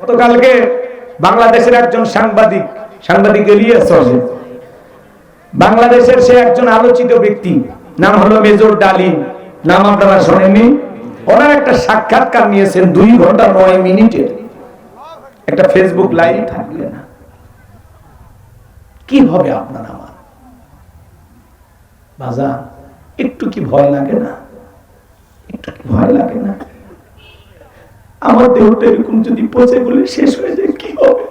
গতকালকে বাংলাদেশের একজন সাংবাদিক সাংবাদিক বাংলাদেশের সে একজন আলোচিত ব্যক্তি, নাম হলো মেজর ডালিম, নাম আপনারা শোনেননি? ওনার একটা সাক্ষাৎকার নিয়েছেন দুই ঘণ্টা নয় মিনিটের একটা ফেসবুক লাইভ থাকলে না। কি হবে আপনার আমার? একটু কি ভয় লাগে না? একটু কি ভয় লাগে না? আমার দেহটা এরকম যদি পচে বলে শেষ হয়ে যায় কি হবে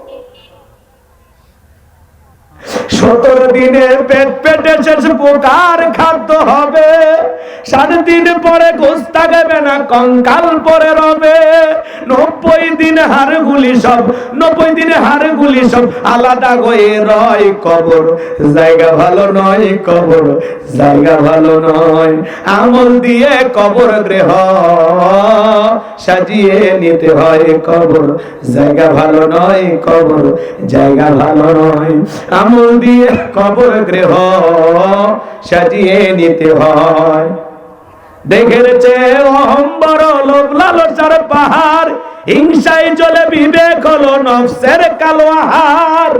সতেরো দিনে পেট পেটে পোকার খাদ্য হবে। দিন পরে না, কঙ্কাল পরে রবে। নব্বই দিন হাড়গুলি সব, নব্বই দিনে হাড়গুলি সব আলাদা রয় কবর। জায়গা ভালো নয় কবর, জায়গা ভালো নয়। আমল দিয়ে কবর গৃহ সাজিয়ে নিতে হয় কবর। জায়গা ভালো নয় কবর, জায়গা ভালো নয়। আমল দিয়ে কবর গৃহ সাজিয়ে নিতে হয়। দেখেছে অহম্বর লোভ লালসার পাহাড়, হিংসায় চলে বিবেক হলো নফসের কালো আহার।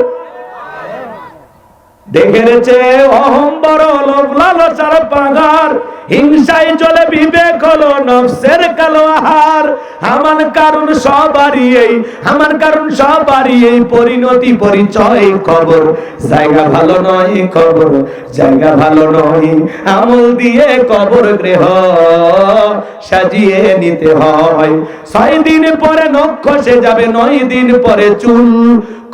দেখেছে অহম্বর লোভ লালসার পাহাড়, হিংসায় চলে বিবেক হলো নফসের কালো আহার। আমার কারণ সবারই এই, আমার কারণ সবারই এই পরিণতি, পরিচয়, খবর। জায়গা ভালো নয়, খবর। জায়গা ভালো নয়, আমল দিয়ে কবর গৃহ সাজিয়ে নিতে হয়। ছয় দিন পরে নখ খসে যাবে, নয় দিন পরে চুল।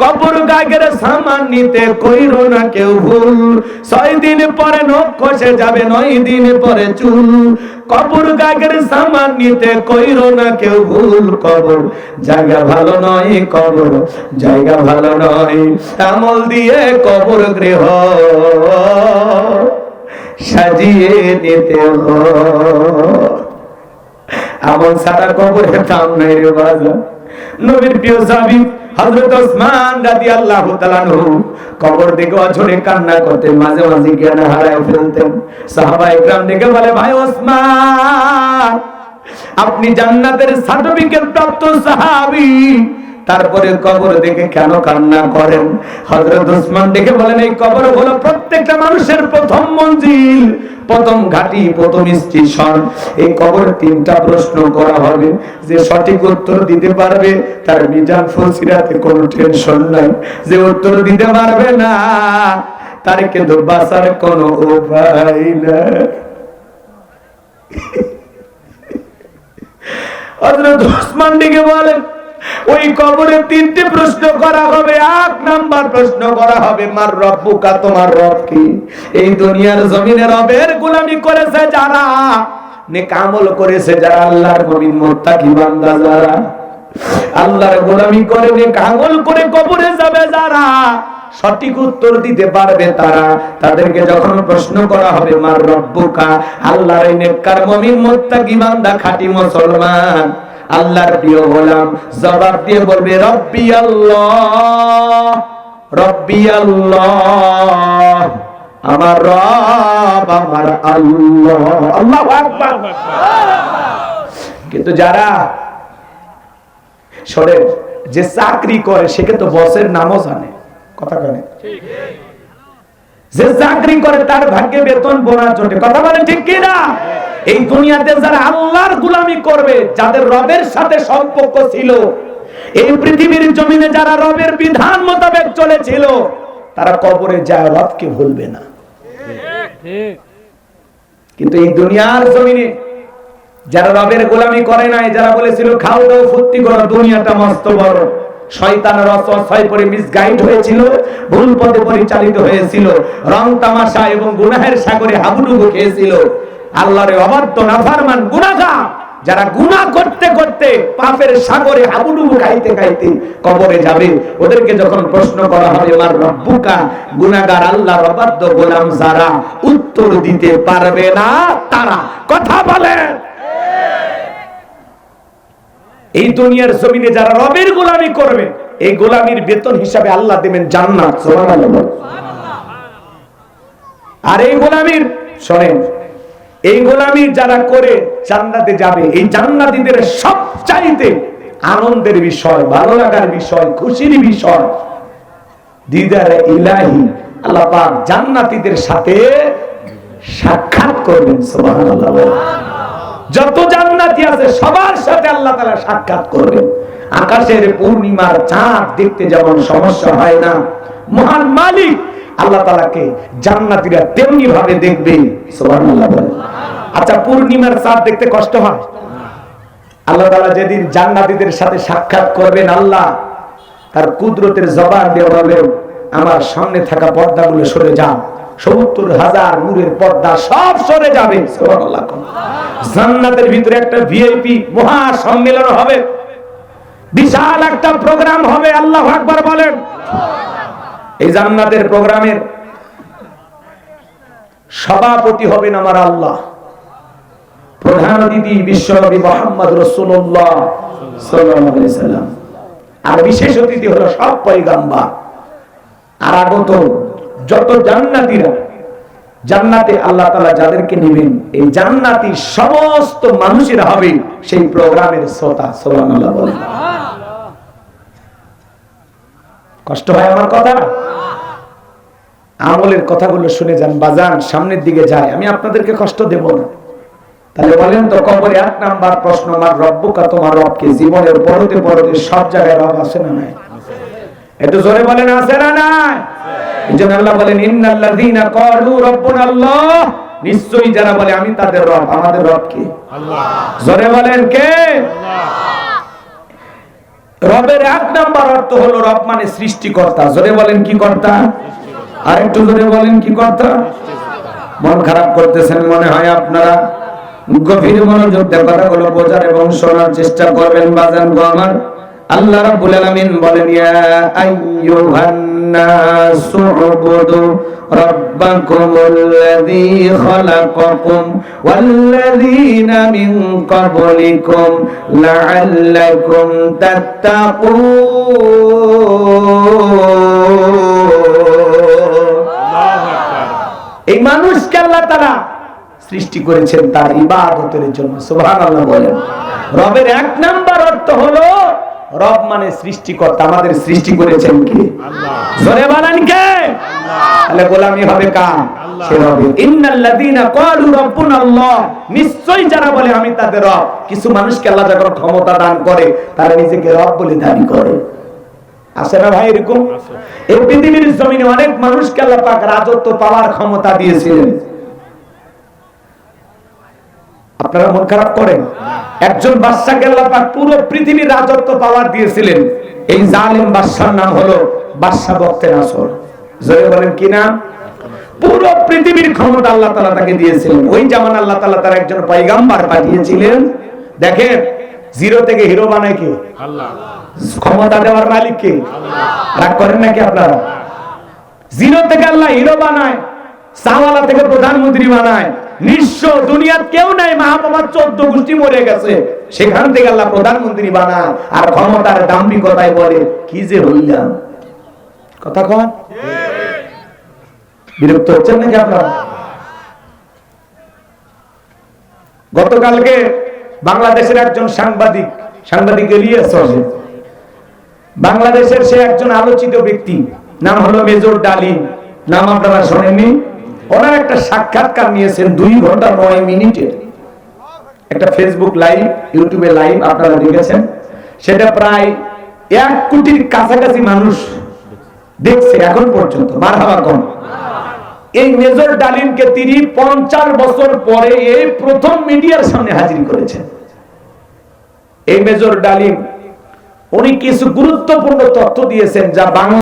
কবর গাগের সামান নিতে কইর না কেউ ভুল। ছয় দিন পরে যাবে, নয় দিন পরে চুল। কবর গাগের সামান নিতে কইর না কেউ ভুল কবর জায়গা ভালো নয় কবর, জায়গা ভালো নয়। আমল দিয়ে কবর গৃহ সাজিয়ে নিতে আমল সারা কবরে কাম নাই রে বাজা নবীর প্রিয় সাহাবী হযরত ওসমান রাদিয়াল্লাহু তাআলা আনহু কবর দিকে অঝরে কান্না করতেন মাঝে মাঝে জ্ঞান হারায় ফেলতেন। সাহাবা ইকরাম দিকে বলে, ভাই ওসমান আপনি জান্নাতের সার্টিফিকেট প্রাপ্ত সাহাবী। তারপরে কবর দেখে কেন কান্না করেন? হযরত ওসমান দেখে বলেন, এই কবর হলো প্রত্যেকটা মানুষের প্রথম মঞ্জিল, প্রথম ঘাটি, প্রথম স্টেশন। এই কবর তিনটা প্রশ্ন করা হবে, যে সঠিক উত্তর দিতে পারবে, তার মিজান ফসিরাতে কোনো টেনশন নাই। যে উত্তর দিতে পারবে না, তার কিন্তু বাঁচার কোনো উপায় নাই। হযরত ওসমান ডেকে বলেন ওই কবরে তিনটি প্রশ্ন করা হবে, এক নাম্বার প্রশ্ন করা হবে, মার রব্বুকা তোমার রব কি? এই দুনিয়ার জমিনে রবের গোলামি করেছে যারা, নেক আমল করেছে যারা, আল্লাহর মুমিন, মুত্তাকি বান্দা যারা। আল্লাহর গোলামি করে, নেক আমল করে কবরে যাবে যারা, সঠিক উত্তর দিতে পারবে তারা। তাদেরকে যখন প্রশ্ন করা হবে, মার রব্বুকা আল্লাহর এই নেককার মুমিন, মুত্তাকি বান্দা, খাঁটি মুসলমান? আল্লাহর প্রিয় গোলাম, জবাব দিয়ে বলবে, রব্বি আল্লাহ রব্বি আল্লাহ, আমার রব, আমার আল্লাহ। আল্লাহু আকবার। কিন্তু যারা শোনেন, যে চাকরি করে, সে কিন্তু বসের নামও জানে কথা বলে যে চাকরি করে, তার ভাগ্যে বেতন বোনা জোটে কথা বলে ঠিক কিনা? এই দুনিয়াতে যারা আল্লাহর গুলামি করবে, যাদের রবের সাথে সম্পর্ক ছিল, এই পৃথিবীর জমিনে যারা রবের বিধান মোতাবেক চলেছিল, তারা কবরে যায়, রবকে ভুলবে না। কিন্তু এই দুনিয়ার জমিনে যারা রবের গোলামি করে নাই, যারা বলেছিল, খাও দাও, ফুর্তি করো, দুনিয়াটা মস্ত বড়। শয়তানের অসহায় পরে মিসগাইড হয়েছিল, ভুল পথে পরিচালিত হয়েছিল, রং তামাশা এবং গুনাহের সাগরে হাবুডুবু খেয়েছিল। আল্লাহরে অবাধ্য নাফারমান গুনাহগার, যারা গুনাহ করতে করতে পাপের সাগরে হাবুডুবু খাইতে খাইতে কবরে যাবে। ওদেরকে যখন প্রশ্ন করা হবে মার রব্বুকা, গুনাহগার আল্লাহর অবাধ্য গোলাম যারা, উত্তর দিতে পারবে না তারা? কথা বলেন। এই দুনিয়ার জমিনে যারা রবের গোলামি করবে, এই গোলামির বেতন হিসাবে আল্লাহ দেবেন জান্নাত। আর এই গোলামির, শোনেন এই গোলামি যারা করে, জান্নাতে যাবে। এই জান্নাতীদের সব চাইতে আনন্দের বিষয়, ভালো লাগার বিষয়, খুশির বিষয়, দিদার ইলাহি। আল্লাহ পাক জান্নাতীদের সাথে সাক্ষাৎ করবেন, সুবহানাল্লাহ। যত জান্নাতি আছে, সবার সাথে আল্লাহ তাআলা সাক্ষাৎ করবেন। আকাশের পূর্ণিমার চাঁদ দেখতে যেমন সমস্যা হয় না, মহান মালিক আল্লাহ তাআলাকে জান্নাতীরা তেমনি ভাবে দেখবে, সুবহানাল্লাহ। আচ্ছা পূর্ণিমার চাঁদ দেখতে কষ্ট হয়? আল্লাহ তাআলা যেদিন জান্নাতীদের সাথে সাক্ষাৎ করবেন, আল্লাহ তার কুদরতের জবান দিয়ে বলবেন, আমার সামনে থাকা পর্দাগুলো সরে যাও। সত্তর হাজার নূরের পর্দা সব সরে যাবে। জান্নাতের ভিতরে একটা ভিআইপি মহা সম্মেলন হবে। বিশাল একটা প্রোগ্রাম হবে, আল্লাহ আকবার বলেন। এই জান্নাতের প্রোগ্রামের সভাপতি হবেন আমার আল্লাহ। প্রধান অতিথি বিশ্বনবী মোহাম্মদ রসুল্লাহ আর বিশেষ অতিথি হলো সব পয়গাম্বার। আর আগত যত জান্নাতীরা, জান্নাতে আল্লাহ তাআলা যাদেরকে নেবেন, এই জান্নাতি সমস্ত মানুষেরা হবে সেই প্রোগ্রামের শ্রোতা বলেন। কষ্ট হয় আমার কথা? আমলের কথাগুলো শুনে যান, বাজান, সামনের দিকে যায়। আমি আপনাদেরকে কষ্ট দেব না। তাহলে বলেন তো কবরে এক নাম্বার প্রশ্ন আমার রব্বুকা তোমার রবকে জীবনের পরতে পরতে সব জায়গায় রব আছে না নাই? একটু জোরে বলেন আছে না নাই? এইজন্য আল্লাহ বলেন ইন্নাল্লাযীনা ক্বালু রাব্বুনা আল্লাহ নিশ্চয়ই যারা বলে আমি তাদের রব আমাদের রব কে? আল্লাহ। জোরে বলেন কে? রবের এক নাম্বার অর্থ হলো রব মানে সৃষ্টিকর্তা। জোরে বলেন কি কর্তা? আর একটু জোরে বলেন কি কর্তা? মন খারাপ করতেছেন মনে হয় আপনারা? গভীর মনোযোগ দিয়ে কথাগুলো বোঝার এবং শোনার চেষ্টা করবেন বাজান গো আমার। আল্লাহ রাব্বুল আলামিন বলেন, ইয়া আইয়ুহান উবুদু রাব্বাকুমুল্লাযী খালাকাকুম ওয়াল্লাযীনা মিন ক্বাবলিকুম লাআল্লাকুম তাত্তাকুন। এই মানুষকে আল্লাহ তারা সৃষ্টি করেছেন তার ইবাদতের জন্য সুবহানাল্লাহ বলেন। রবের এক নাম্বার অর্থ হলো রব মানে সৃষ্টিকর্তা আমাদের সৃষ্টি করেছেন কি? জোরে বলেন কে? তাহলে গোলামি হবে কার? সে ইন্নাল্লাযীনা ক্বালু রাব্বুনা আল্লাহ নিশ্চয়ই যারা বলে আমি তাদের রব। কিছু মানুষকে আল্লাহ যখন ক্ষমতা দান করে তারা নিজেকে রব বলে দাবি করে। আছে না ভাই এরকম? এই পৃথিবীর জমিনে অনেক মানুষকে আল্লাহ পাক রাজত্ব পাওয়ার ক্ষমতা দিয়েছিলেন। আপনারা মন খারাপ করেন। একজন বাদশাকে আল্লাহ পাক পুরো পৃথিবীর রাজত্ব পাওয়ার দিয়েছিলেন। এই জালেম বাদশার নাম হলো বাদশা বক্তে নাসর জয় বলেন কি নাম? পুরো পৃথিবীর ক্ষমতা আল্লাহ তাআলা তাকে দিয়েছিলেন। ওই জামান আল্লাহ তাআলা তার একজন পয়গাম্বার পাঠিয়েছিলেন। দেখেন, জিরো থেকে হিরো বানায় কি? ক্ষমতা দেওয়ার মালিক কে? রাগ করেন নাকি আপনারা? জিরো থেকে আল্লাহ হিরো বানায় সাওয়ালা থেকে প্রধানমন্ত্রী বানায়। নিঃস্ব দুনিয়ার কেউ নাই মহাপ্রভার চোদ্দ গোষ্ঠী মরে গেছে। সেখান থেকে আল্লাহ প্রধানমন্ত্রী বানায় আর ক্ষমতার দাম্ভিকতায় বলে, কি যে হইলাম? কথা কন। বিরক্ত হচ্ছেন নাকি আপনারা? গতকালকে বাংলাদেশের একজন সাংবাদিক সাংবাদিক এলিয়াস বাংলাদেশের সে একজন আলোচিত ব্যক্তি, নাম হলো মেজর ডালিম। নাম আপনারা শোনেননি? ওনার একটা সাক্ষাৎকার নিয়েছেন দুই ঘণ্টা নয় মিনিটের একটা ফেসবুক লাইভ ইউটিউবে লাইভ আপনারা দেখেছেন। সেটা প্রায় এক কোটির কাছাকাছি মানুষ দেখছে এখন পর্যন্ত। এই মেজর ডালিমকে তিনি পঞ্চাশ বছর পরে এই প্রথম মিডিয়ার সামনে হাজির করেছেন। এই মেজর ডালিম, উনি কিছু গুরুত্বপূর্ণ তথ্য দিয়েছেন যা বাংলা